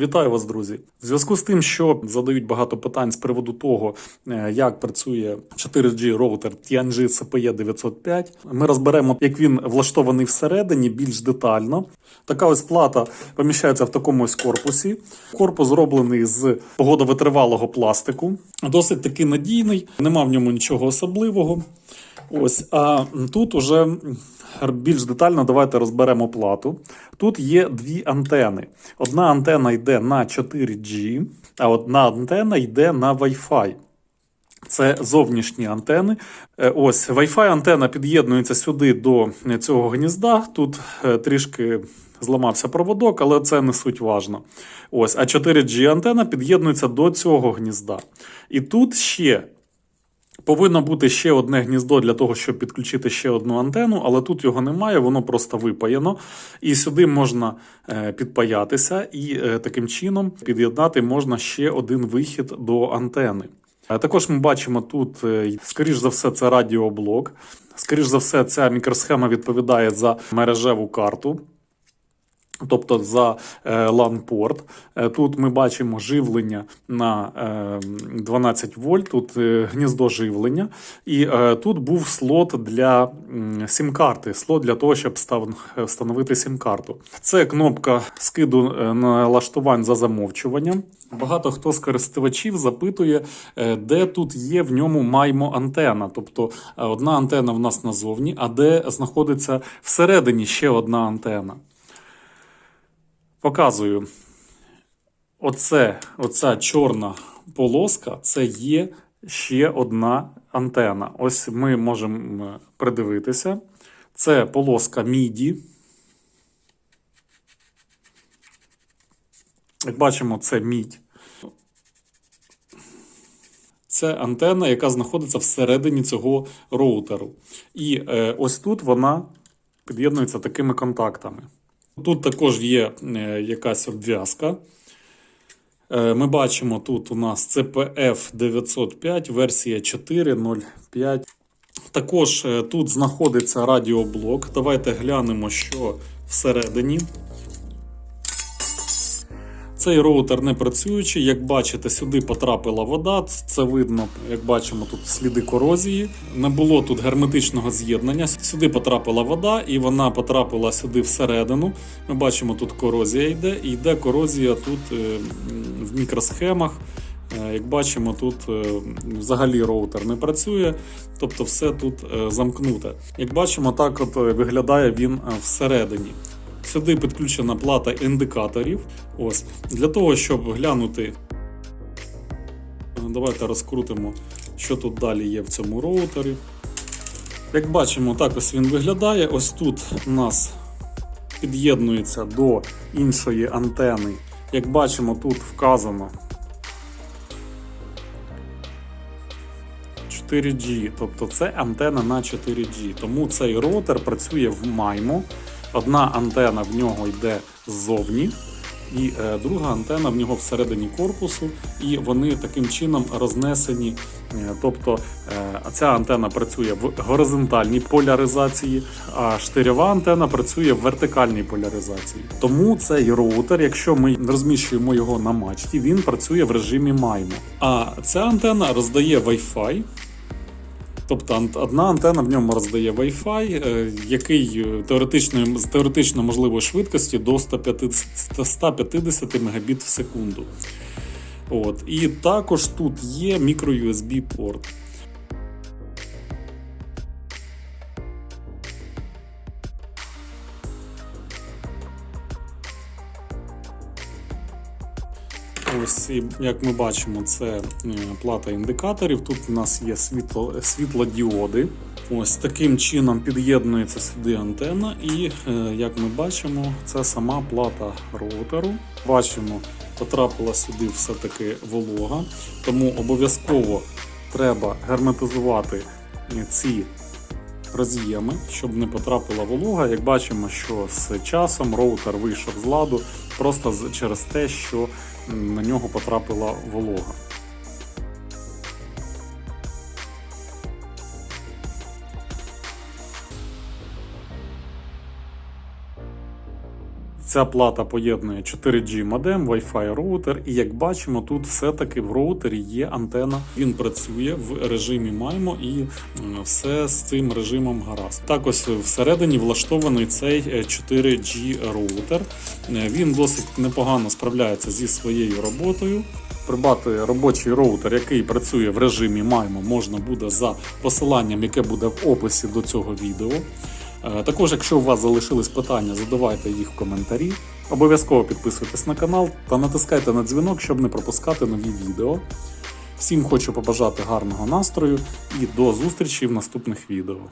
Вітаю вас, друзі! В зв'язку з тим, що задають багато питань з приводу того, е, як працює 4G роутер Tianji CPE 905, ми розберемо, як він влаштований всередині більш детально. Така ось плата поміщається в такому ось корпусі. Корпус зроблений з погодовитривалого пластику, досить таки надійний, нема в ньому нічого особливого. Ось, а тут уже більш детально давайте розберемо плату. Тут є дві антени. Одна антена йде на 4G, а одна антена йде на Wi-Fi. Це зовнішні антени. Е, Ось Wi-Fi антена під'єднується сюди до цього гнізда. Тут е, трішки зламався проводок, але це не суть важно. Ось, а 4G антена під'єднується до цього гнізда. І тут ще Повинно бути ще одне гніздо для того, щоб підключити ще одну антенну, але тут його немає, воно просто випаяно. І сюди можна е, підпаятися, і е, таким чином під'єднати можна ще один вихід до антени. Е, Також ми бачимо тут, скоріш за все, це радіоблок. Скоріш за все, ця мікросхема відповідає за мережеву карту. Тобто за е, LAN-порт. Е, Тут ми бачимо живлення на е, 12 вольт, тут е, гніздо живлення, і е, тут був слот для сім-карти, слот для того, щоб встановити сім-карту. Це кнопка скиду е, налаштувань за замовчуванням. Багато хто з користувачів запитує, е, де тут є в ньому маймо антена. Тобто е, одна антена в нас назовні, а де знаходиться всередині ще одна антена. Показую. Оце, оця чорна полоска це є ще одна антена. Ось ми можемо придивитися. Це полоска MIDI. Як бачимо, це мідь. Це антенна, яка знаходиться всередині цього роутеру. І е, ось тут вона під'єднується такими контактами. Тут також є е, якась обв'язка. Е, Ми бачимо, тут у нас CPF 905, версія 4.05. Також е, тут знаходиться радіоблок. Давайте глянемо, що всередині. Цей роутер не працюючий. Як бачите, сюди потрапила вода. Це видно, як бачимо, тут сліди корозії. Не було тут герметичного з'єднання. Сюди потрапила вода, і вона потрапила сюди всередину. Ми бачимо, тут корозія йде, і йде корозія тут е, в мікросхемах. Е, Як бачимо, тут е, взагалі роутер не працює, тобто все тут замкнуте. Як бачимо, так от виглядає він всередині. Сюди підключена плата індикаторів. Ось для того, щоб глянути. е, Давайте розкрутимо, що тут далі є в цьому роутері. Як бачимо, так ось він виглядає. Ось тут у нас під'єднується до іншої антени. Як бачимо, тут вказано 4G, тобто це антена на 4G. Тому цей роутер працює в MIMO. Одна антена в нього йде ззовні, і е, друга антена в нього всередині корпусу, і вони таким чином рознесені. Е, Тобто е, ця антена працює в горизонтальній поляризації, а штирьова антена працює в вертикальній поляризації. Тому цей роутер, якщо ми розміщуємо його на мачті, він працює в режимі MIMO. А ця антена роздає Wi-Fi. Тобто одна антена в ньому роздає Wi-Fi, е, який е, теоретично, з теоретично можливої швидкості до 150, 150 Мбіт в секунду. От. І також тут є microUSB порт. Ось, як ми бачимо, це е, плата індикаторів. Тут у нас є світло, світлодіоди. Ось таким чином під'єднується сюди антенна, і е, як ми бачимо, це сама плата роутеру. Бачимо, потрапила сюди все-таки волога, тому обов'язково треба герметизувати е, ці роз'єми, щоб не потрапила волога. Як бачимо, що з часом роутер вийшов з ладу просто через те, що на нього потрапила волога. Ця плата поєднує 4G модем, Wi-Fi роутер, і як бачимо, тут все-таки в роутері є антена. Він працює в режимі MIMO і все з цим режимом гаразд. Так ось всередині влаштований цей е, 4G роутер. Е, Він досить непогано справляється зі своєю роботою. Придбати робочий роутер, який працює в режимі MIMO, можна буде за посиланням, яке буде в описі до цього відео. Е, Також, якщо у вас залишились питання, задавайте їх в коментарі. Обов'язково підписуйтесь на канал та натискайте на дзвінок, щоб не пропускати нові відео. Всім хочу побажати гарного настрою і до зустрічі в наступних відео.